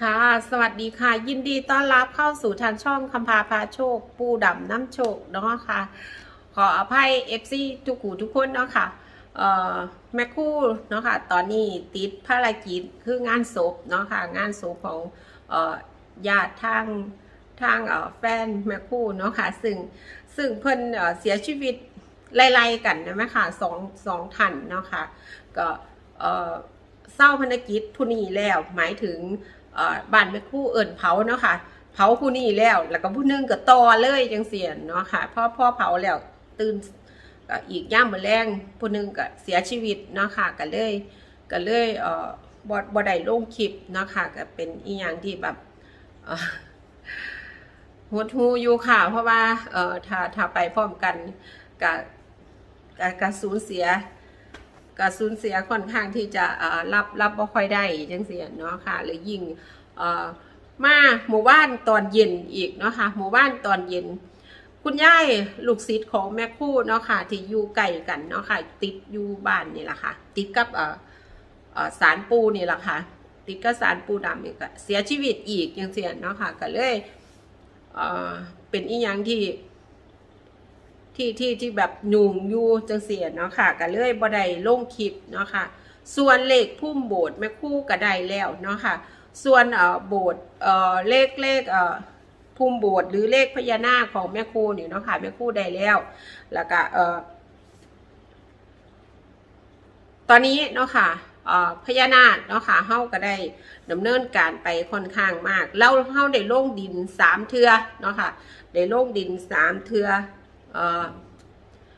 ค่ะ สวัสดีค่ะ ยินดีต้อนรับเข้าสู่ทางช่องคำพาพาโชค ปูดำน้ำโชคเนาะค่ะ ขออภัย FC ทุกหูทุกคนเนาะค่ะเอ่อแม่คู่เนาะค่ะ ตอนนี้ติดภารกิจคืองานศพเนาะค่ะ งานศพของเอ่อญาติทางทางเอ่อแฟนแม่คู่เนาะค่ะ ซึ่งซึ่งเพิ่นเอ่อเสียชีวิตไล่ๆกันนะแม่ค่ะสองสองท่านเนาะค่ะ ก็เอ่อเศร้าภารกิจผู้นี้แล้วหมายถึง บ้านแม่คู่เอิ่นเผาเนาะค่ะ เผาผู้นี้แล้ว แล้วก็ผู้หนึงก็ต่อเลยจังเสียนเนาะค่ะพ่อพ่อเผาแล้วตื่นก็อีกย่ามมือแรงผู้หนึงก็เสียชีวิตเนาะค่ะก็เลยก็เลยเอ่อบ่บ่ได้ลงคลิปเนาะค่ะก็เป็นอีหยังที่แบบหดหูอยู่ค่ะ เพราะว่าเอ่อถ้าถ้าไปพร้อมกันกับกับกับสูญเสีย ก็สูญเสียค่อนข้างที่จะรับรับบ่ค่อยได้จังเสียเนาะค่ะหรือยิ่งเอ่อมาหมู่บ้านตอนเย็นอีกเนาะค่ะหมู่บ้านตอนเย็น คุณยายลูกศิษย์ของแม่คู่เนาะค่ะที่อยู่ใกล้กันเนาะค่ะติดอยู่บ้านนี่แหละค่ะติดกับสารปูนี่แหละค่ะติดกับสารปูดำนี่ก็เสียชีวิตอีกจังเสียเนาะค่ะก็เลยเป็นอีหยังที่ ที่ที่ที่แบบยุงอยู่จังเสียเนาะค่ะก็เลยบ่ได้ลงคลิปเนาะค่ะ ส่วนเลขพุ่มโบสถ์แม่คู่ก็ได้แล้วเนาะค่ะ ส่วนเอ่อโบสถ์เอ่อเลขเลขเอ่อพุ่มโบสถ์หรือเลขพญานาคของแม่คู่นี่เนาะค่ะแม่คู่ได้แล้ว แล้วก็เอ่อตอนนี้เนาะค่ะเอ่อพญานาคเนาะค่ะเฮาก็ได้ดำเนินการไปค่อนข้างมาก แล้วเฮาได้ลงดินสามเทือเนาะค่ะได้ลงดินสามเทือ เอ่อ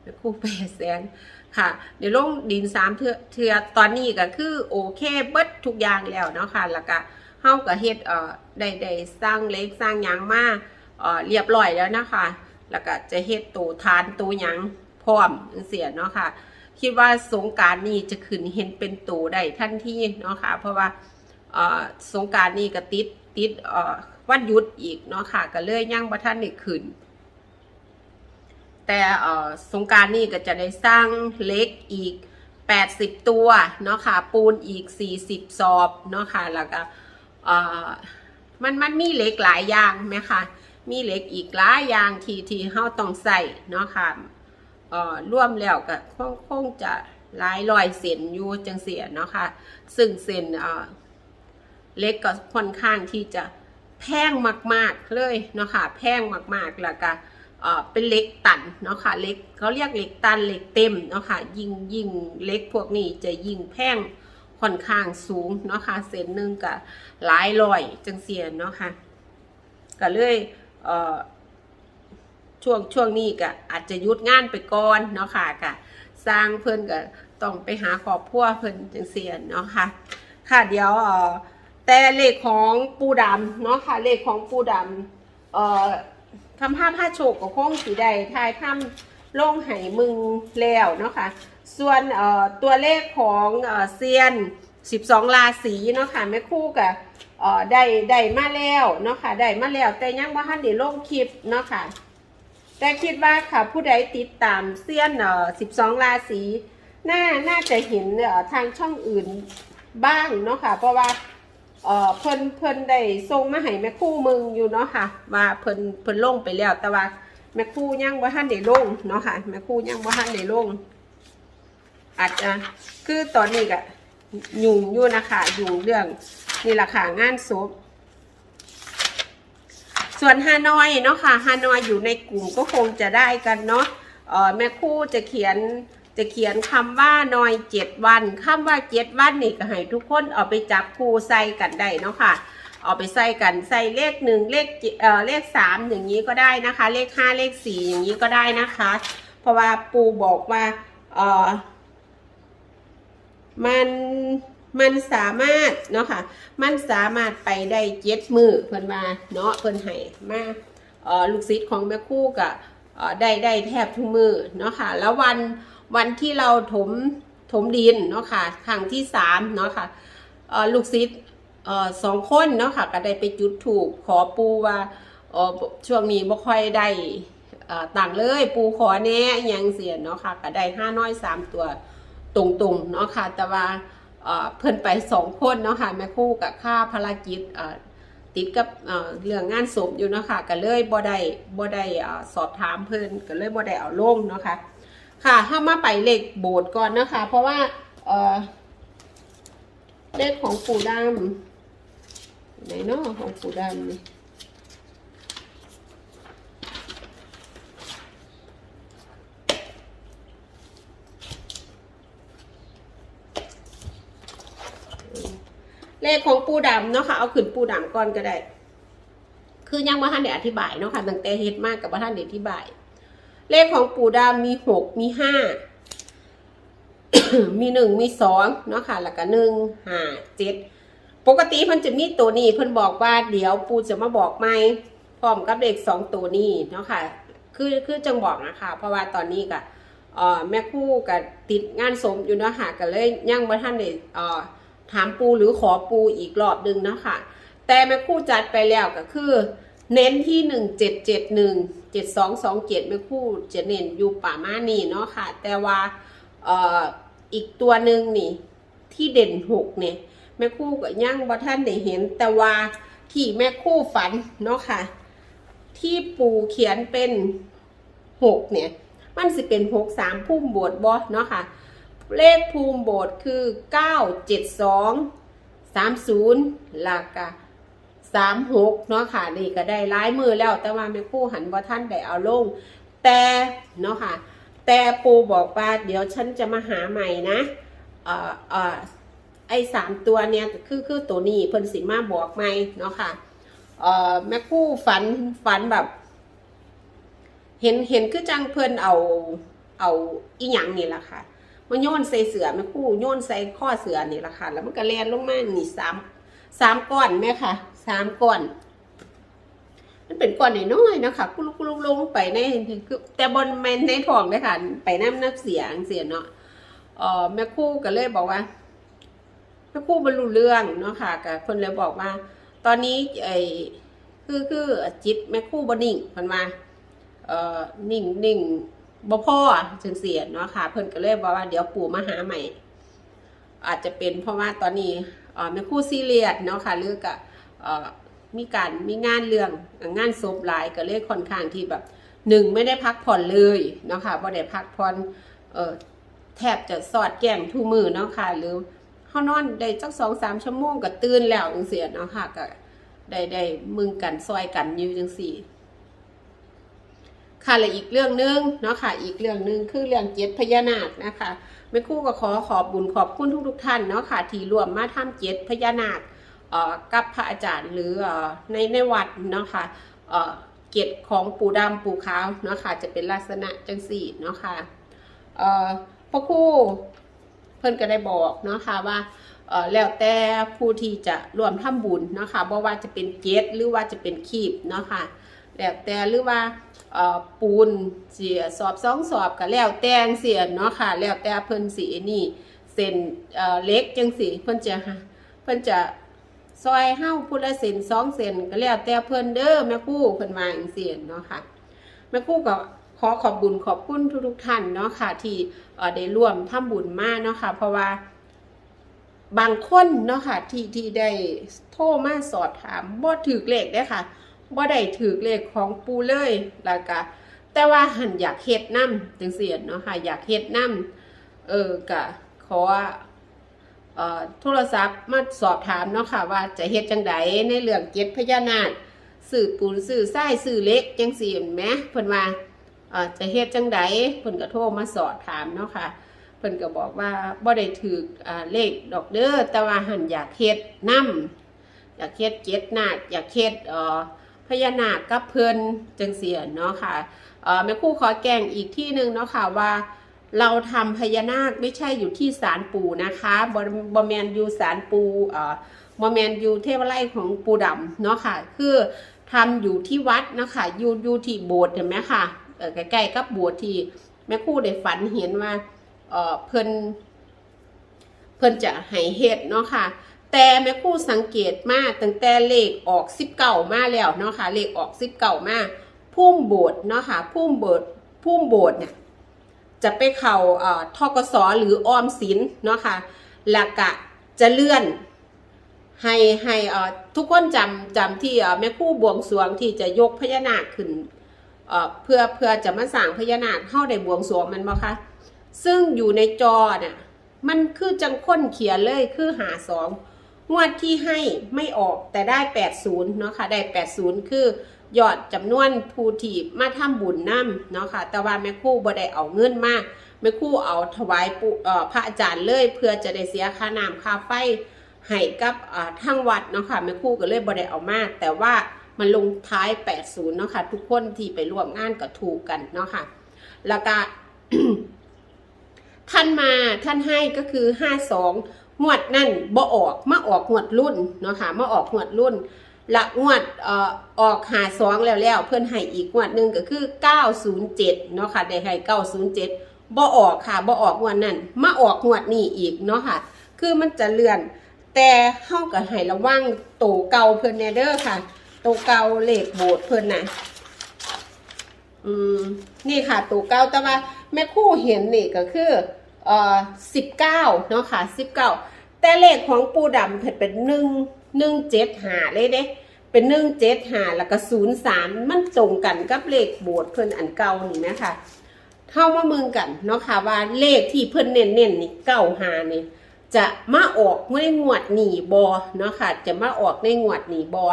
ไปคู่แปดแสนค่ะเดี๋ยวลงดินสามเทือเทือตอนนี้ก็คือโอเคเบิดทุกอย่างแล้วเนาะค่ะแล้วก็เฮาก็เฮ็ดเอ่อได้ได้สร้างเล็กสร้างหยังมาเอ่อเรียบร้อยแล้วนะคะ แล้วก็จะเฮ็ดตูทานตูหยังพร้อมเสียเนาะค่ะ คิดว่าสงการนี้จะขึ้นเห็นเป็นตูได้ทันทีเนาะค่ะ เพราะว่าเอ่อสงการนี้ก็ติดติดเอ่อวันหยุดอีกเนาะค่ะ ก็เลยยังบ่ทันได้ขึ้น แต่สงการนี่ก็จะได้สร้างเล็กอีก 80 ตัวเนาะค่ะปูนอีก 40ซอบเนาะค่ะแล้วก็มันมันมีเล็กหลายอย่างไหมคะมีเล็กอีกหลายอย่างที่ที่เฮาต้องใส่เนาะค่ะเอ่อร่วมแล้วก็คงคงจะหลายรอยเซนอยู่จังเสียเนาะค่ะซึ่งเซนเอ่อเล็กก็ค่อนข้างที่จะแพงมาก ๆเลยเนาะค่ะแพงมากๆแล้วก็ เป็นเหล็กตันเนาะค่ะเหล็กเขาเรียกเหล็กตันเหล็กเต็มเนาะค่ะยิ่งยิ่งเหล็กพวกนี้จะยิ่งแพงค่อนข้างสูงเนาะค่ะเส้นหนึ่งก็หลายร้อยจังเสียเนาะค่ะก็เลยเอ่อช่วงช่วงนี้ก็อาจจะยุดงานไปก่อนเนาะค่ะก็สร้างเพิ่นก็ต้องไปหาครอบครัวเพิ่นจังเสียเนาะค่ะค่ะเดี๋ยวเอ่อแต่เลขของปูดำเนาะค่ะเลขของปูดำเอ่อ ทำภาพผ้าโชกกับโค้งสีใดทายถ้ำโล่งไหมึงแล้วเนาะค่ะส่วนเอ่อตัวเลขของเอ่อเซียน 12 ราศีเนาะค่ะแม่คู่กับเอ่อได้ได้มาแล้วเนาะค่ะได้มาแล้วแต่ยังว่าทันได้ลงคลิปเนาะค่ะแต่คิดว่าค่ะผู้ใดติดตามเซียนเอ่อ12 ราศีน่าน่าจะเห็นเอ่อทางช่องอื่นบ้างเนาะค่ะเพราะว่า เอ่อเพิ่นเพิ่นได้ส่งมาให้แม่คู่มึงอยู่เนาะค่ะ ว่าเพิ่นเพิ่นลงไปแล้ว แต่ว่าแม่คู่ยังบ่ทันได้ลงเนาะค่ะแม่คู่ยังบ่ทันได้ลงอาจจะคือตอนนี้ก็ยุ่งอยู่นะคะยุ่งเรื่องนี่แหละค่ะงานศพส่วนฮานอยเนาะค่ะฮานอยอยู่ในกลุ่มก็คงจะได้กันเนาะเออแม่คู่จะเขียน จะเขียนคำว่านอยเจ็ดวันคำว่าเจ็ดวันนี่ก็ให้ทุกคนเอาไปจับคู่ใส่กันได้เนาะค่ะเอาไปใส่กันใส่เลขหนึ่งเลขเอ่อเลขสามอย่างนี้ก็ได้นะคะ เลขห้าเลขสี่อย่างนี้ก็ได้นะคะ เพราะว่าปูบอกว่าเอ่อมันมันสามารถเนาะค่ะมันสามารถไปได้เจ็ดมือเพิ่นมาเนาะเพิ่นให้มาเอ่อลูกศิษย์ของแม่คู่กับเอ่อได้ได้แทบทุกมือเนาะค่ะแล้ววัน วันที่เราถมถมดินเนาะค่ะครั้งที่สามเนาะค่ะเอ่อลูกศิษย์สองคนเนาะค่ะ ก็ได้ไปจุดถูกขอปูว่าช่วงนี้บ่ค่อยได้ต่างเลยปูขอแน่ยังเสียเนาะค่ะ ก็ได้ห้าน้อยสามตัวตรงๆเนาะค่ะ แต่ว่าเอ่อเพิ่นไปสองคนเนาะค่ะแม่คู่กับค่าภารกิจติดกับเรื่องงานศพอยู่เนาะค่ะก็เลยบ่ได้บ่ได้สอบถามเพิ่นก็เลยบ่ได้เอาลงเนาะค่ะ ค่ะถ้ามาไปเหลขโบสถ์ก่อนนะคะ เพราะว่าเอ่อเลขของปู่ดำไหนเนาะของปู่ดำนี่เลขของปูดำเนาะค่ะเอาขึ้นปูดำก่อนก็ได้ คือยังบ่ทันได้อธิบายเนาะค่ะตั้งแต่เฮ็ดมากกับบ่ทันได้อธิบาย เลขของปู่ดำมีหกมีห้ามีหนึ่งมีสองเนาะค่ะ แล้วก็หนึ่งห้าเจ็ดปกติเพิ่นจะมีตัวนี้เพิ่นบอกว่าเดี๋ยวปูจะมาบอกไหมพร้อมกับเลขสองตัวนี้เนาะค่ะ คือคือจังบอกนะคะเพราะว่าตอนนี้ก็แม่คู่กับติดงานสมอยู่เนาะค่ะก็เลยยังบ่ทันได้เอ่อถามปูหรือขอปูอีกรอบหนึ่งนาะค่ะ แต่แม่คู่จัดไปแล้วก็คือ เน้นที่หนึ่งเจ็ดเจ็ดหนึ่งเจ็ดสองสองเจ็ดแม่คู่จะเน้นอยู่ป่ามานี่เนาะค่ะ แต่ว่าเอ่ออีกตัวหนึ่งนี่ ที่เด่นหกเนี่ยแม่คู่ก็ยังบ่ท่านได้เห็น แต่ว่าที่แม่คู่ฝันเนาะค่ะ ที่ปู่เขียนเป็นหกเนี่ย มันสิเป็นหกสามพุ่มบวชบอเนาะค่ะ เลขภูมิโบสถ์คือ9 7 2 30หลักะ 36เนาะค่ะนี่ก็ได้ร้ายมือแล้วแต่ว่าแม่ครู่หันว่าท่านได้เอาลง แต่เนาะค่ะ แต่ปูบอกว่าเดี๋ยวฉันจะมาหาใหม่นะเอ่อเอ่อไอ้สามตัวเนี่ยคือคือตัวนี้เพิ่นสิมาบอกใหม่เนาะค่ะเอ่อแม่ครู่ฝันฝันแบบ เห็นเห็นคือจังเพิ่นเอาเอาอีหยังนี่แหละค่ะมันโยนใส่เสือแม่ครู่โยนใส่ข้อเสือนี่แหละค่ะ แล้วมันก็แลนลงมานี่สามสามก้อนแม่ค่ะ สามก้อน มันเป็นก้อนน้อยๆนะคะกุลุกกุลุกลงไปในคือแต่บนแมนในท้องเลยค่ะ ไปน้ำน้ำเสียงเสียเนาะเออแม่คู่ก็เลยบอกว่าแม่คู่บรรลุเรื่องเนาะค่ะกับคนเลยบอกว่า ตอนนี้ไอ้คือคือจิตแม่คู่บนิ่งเพันมาเอ่อนิ่งนิ่งบ่พ่อจึงเสียเนาะค่ะ เพิ่นก็เลยบอกว่าเดี๋ยวปู่มาหาใหม่ อาจจะเป็นเพราะว่าตอนนี้เออแม่คู่ซีเรียสเนาะค่ะหรือกับเอ่อ มีการมีงานเรื่องงานศพหลายก็เลยค่อนข้างที่แบบหนึ่งไม่ได้พักผ่อนเลยเนาะค่ะบ่ได้พักผ่อนเอ่อแทบจะสอดแก้มทุกมือเนาะค่ะหรือเขานอนได้จักสองสามชั่วโมงก็ตื่นแล้วจังเสียเนาะค่ะก็ได้ได้มึงกันซอยกันอยู่จังสี่ค่ะและอีกเรื่องหนึงเนาะค่ะ อีกเรื่องหนึงคือเรื่องเจ็ดพญานาคนะคะแม่คู่ก็ขอขอบบุญขอบคุณทุกๆท่านเนาะค่ะที่ร่วมมาทำเจ็ดพญานาค กับพระอาจารย์หรือในในวัดเนาะค่ะเอ่อเกตของปู่ดำปู่ขาวเนาะค่ะจะเป็นลักษณะจังสี่เนาะค่ะเอ่อพระครู่เพิ่นก็ได้บอกเนาะค่ะว่าแล้วแต่ผู้ที่จะร่วมทำบุญเนาะค่ะบ่ว่าจะเป็นเกตหรือว่าจะเป็นคีบเนาะค่ะแล้วแต่หรือว่าปูนเสียสอบสองสอบก็แล้วแต่งเสียเนาะค่ะแล้วแต่เพิ่นสีนี่เส้นเล็กจังสีเพิ่นจะเพิ่นจะ ซอยเฮ้าพุละเส้นสองเส้นก็แล้วแต่เพิ่นเด้อแม่คู่เพิ่นมาจังซี่เนาะค่ะแม่คู่ก็ขอขอบบุญขอบคุณทุกๆท่านเนาะค่ะ ที่ได้ร่วมทำบุญมาเนาะค่ะ เพราะว่าบางคนเนาะค่ะ ที่ที่ได้โทรมาสอบถามบ่ถือเลขได้ค่ะบ่ได้ถือเลขของปูเลยแล้วก็แต่ว่าหันอยากเฮ็ดนํจังซี่เนาะค่ะ อยากเฮ็ดนํเออก็ขอเอ่อ โทรศัพท์มาสอบถามเนาะค่ะว่าจะเฮ็ดจังใดในเรื่องเจ็ดพญานาคสื่อปูนสื่อทรายสื่อเล็กจังซี่แม่นไหมเพิ่นว่าเอ่อจะเฮ็ดจังใดเพิ่นก็โทรมาสอบถามเนาะค่ะเพิ่นก็บอกว่าบ่ได้ถือเลขดอกเด้อแต่ว่าหันอยากเฮ็ดนํอยากเฮ็ดเจ็ดนาคอยากเฮ็ดพญานาคกับเพิ่นจังเสียเนาะค่ะแม่ครู่ขอแกงอีกที่หนึ่งเนาะค่ะว่า เราทำพญานาคไม่ใช่อยู่ที่ศาลปู่นะคะบ่บ่แมนอยู่ศาลปู่เอ่อบ่แมนอยู่เทวไลยของปู่ดำเนาะค่ะ คือทำอยู่ที่วัดเนาะค่ะอยู่อยู่ที่โบสถ์เห็นไหมค่ะใกล้ๆกับโบสถ์ที่แม่คู่ได้ฝันเห็นว่าเอ่อเพิ่นเพิ่นจะให้เฮ็ดเนาะค่ะแต่แม่ครู่สังเกตมาตั้งแต่เลขออก19มาแล้วเนาะค่ะเลขออก19มาพุ่มโบสถ์เนาะค่ะพุ่มโบสถ์พุ่มโบสถ์เนี่ย จะไปเข้าทกสหรือออมสินเนาะค่ะแล้วก็จะเลื่อนให้ให้ทุกคนจำจำที่แม่คู่บวงสรวงที่จะยกพญานาคขึ้นเพื่อเพื่อจะมาสั่งพญานาคเข้าได้บวงสรวงมันบ่คะซึ่งอยู่ในจอเนี่ยมันคือจังค้นเขียนเลยคือหาสองงวดที่ให้ไม่ออกแต่ได้ 80เนาะค่ะได้ 80 คือ ยอดจำนวนผู้ที่มาทำบุญนํเนาะค่ะ แต่ว่าแม่ครู่บ่ได้เอาเงินมาแม่ครู่เอาถวายปู่อพระอาจารย์เลย เพื่อจะได้เสียค่าน้ำค่าไฟให้กับอ่าทางวัดเนาะค่ะแม่ครู่ก็เลยบ่ได้เอามาแต่ว่ามันลงท้าย 80 เนาะค่ะ ทุกคนที่ไปร่วมงานก็ถูกกันเนาะค่ะ แล้วก็ท่านมาท่านให้ก็คือ 52งวดนั่นบ่ออกมาออกงวดรุ่นเนาะค่ะมาออกงวดรุ่น ละงวดเอ่อออก52แล้วแล้วเพื่อนให้อีกงวดหนึ่งก็คือ 907 เนาะค่ะได้ให้907บ่ออกค่ะบ่ออกงวดนั้นมาออกงวดนี้อีกเนาะค่ะ คือมันจะเลื่อน แต่เฮาก็ให้ระวังโตเก่าเพิ่อนแน่เด้อค่ะโตเก่าเหลขโบสถ์เพิ่อนนะอืมนี่ค่ะตัวเก่าแต่ว่าแม่คู่เห็นนี่ก็คือเอ่อสิบเก้าเนาะค่ะสิบเก้าแต่เลขของปูดำเพิ่นเป็นหนึ่ง หนึ่งเจ็ดหาเลยเด้ เป็นหนึ่งเจ็ดหาแล้วก็ศูนย์สามมันตรงกันกับเลขโบสถ์เพิ่นอันเก่านี่ไหมคะเข้ามาเมืองกันเนาะค่ะว่าเลขที่เพิ่นเน้นๆนี่เก้าหานี่จะมาออกในงวดหนีบอเนาะค่ะ จะมาออกในงวดหนีบอ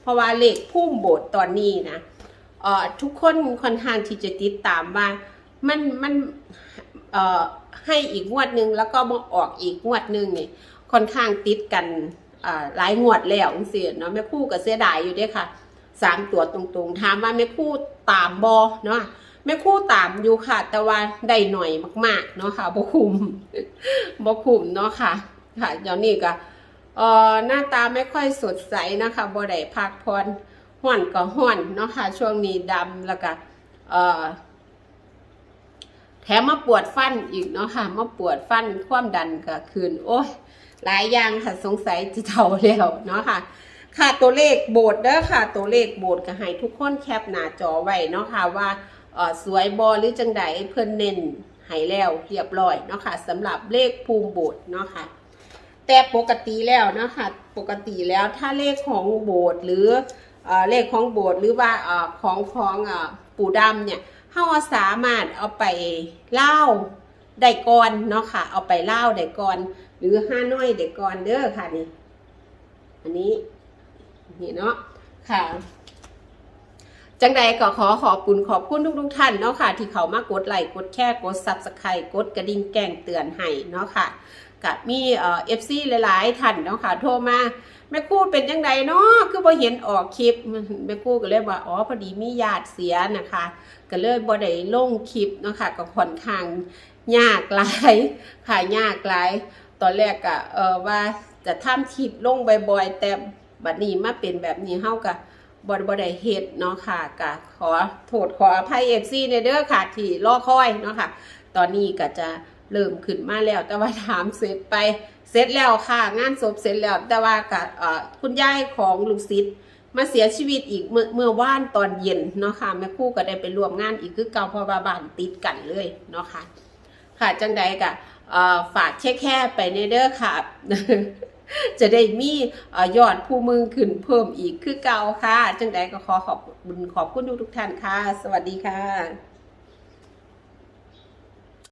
เพราะว่าเลขพุ่มโบสถ์ตอนนี้นะเอ่อทุกคนค่อนข้างที่จะติดตามว่ามันมันเอ่อให้อีกงวดหนึ่งแล้วก็มาออกอีกงวดหนึ่งนี่ค่อนข้างติดกัน หลายงวดแล้วจังซี่เนาะแม่คู่ก็เสียดายอยู่ด้ค่ะสามตัวตรงๆถามว่าแม่คู่ตามบอเนาะแม่คู่ตามอยู่ค่ะ แต่ว่าได้หน่อยมากๆเนาะค่ะบ่คุ้มบ่คุ้มเนาะค่ะ ค่ะเดี๋ยวนี้ก็เอ่อหน้าตาไม่ค่อยสดใสนะคะบ่ได้พักผ่อนห่อนก็ห่อนเนาะค่ะ ช่วงนี้ดำแล้วก็เอ่อแถมมาปวดฟันอีกเนาะค่ะมาปวดฟันความดันก็คืนโอ้ย หลายอย่างค่ะสงสัยจะเท่าแล้วเนาะค่ะ ค่ะตัวเลขโบทเด้อค่ะ ตัวเลขโบทก็ให้ทุกคนแคปหน้าจอไว้เนาะค่ะว่าสวยบอหรือจังใดเพิ่นเน้นให้แล้วเรียบร้อยเนาะค่ะสำหรับเลขภูมิโบทเนาะค่ะแต่ปกติแล้วเนาะค่ะปกติแล้วถ้าเลขของโบสถ์หรือเอ่อเลขของโบสถ์หรือว่าอของของอปู่ดำเนี่ยเฮาสามารถเอาไปเล่าได้ก่อนเนาะค่ะ เอาไปเล่าได้ก่อน หรือห้าน้อยได้ก่อนเด้อค่ะนี่ อันนี้นี่เนาะค่ะจังใดก็ขอขอบคุณขอบคุณทุกทุกท่านเนาะค่ะ ที่เขามากดไลค์กดแชร์กดซับสไครต์กดกระดิ่งแจ้งเตือนให้เนาะค่ะกับมีเอ่อฟซีหลายๆท่านเนาะค่ะ โทรมาแม่คู่เป็นจังไดเนาะคือบ่เห็นออกคลิปแม่คู่ก็เลยว่าอ๋อพอดีมีญาติเสียนะคะ ก็เลยบ่ได้ลงคลิปเนาะค่ะก็ค่อนข้างยากหลายค่ะยากหลาย ตอนแรกก็เออว่าจะทำคลิปลงบ่อยๆแต่บัดนี้มาเป็นแบบนี้เฮาก็บ่บ่ได้เฮ็ดเนาะค่ะก็ขอโทษขออภัย FC ในเด้อค่ะที่รอคอยเนาะค่ะ ตอนนี้ก็จะเริ่มขึ้นมาแล้วแต่ว่าถามเสร็จไปเสร็จแล้วค่ะ งานศพเสร็จแล้วแต่ว่ากับเออคุณยายของลูกศิษย์มาเสียชีวิตอีกเมื่อเมื่อว่านตอนเย็นเนาะค่ะแม่คู่ก็ได้ไปร่วมงานอีกคือเก่าพราะว่าบานติดกันเลยเนาะค่ะ ค่ะจังใดก็เอ่อ ฝากเช็คแค่ไปในเด้อค่ะ จะได้มียอดผู้มือขึ้นเพิ่มอีกคือเก่าค่ะ จังใดก็ขอขอบคุณขอบคุณทุกท่านค่ะ สวัสดีค่ะ